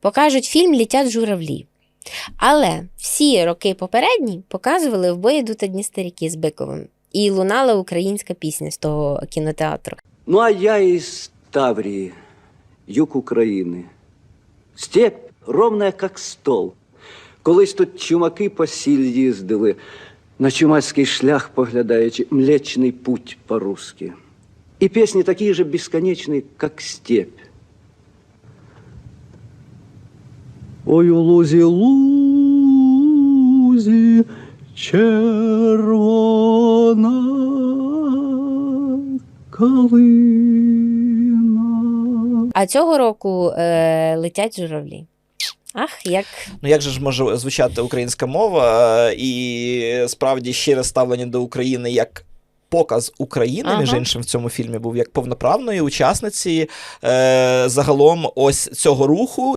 покажуть фільм Літять журавлі. Але всі роки попередні показували в бої йдуть одні старіки з Биковим. І лунала українська пісня з того кінотеатру. Ну, а я из Таврии, юг України. Степь ровная, как стол. Колись тут чумаки по сіль їздили, на чумацький шлях поглядаючи, млечний путь по-русски. І пісні такі же безконечні, как степь. Ой, у лузі, лузі, червона калина. А цього року е, летять журавлі. Ах, як Ну як же ж може звучати українська мова е, і справді щире ставлення до України як. Показ України, Ага. між іншим, в цьому фільмі був як повноправної учасниці е, загалом ось цього руху,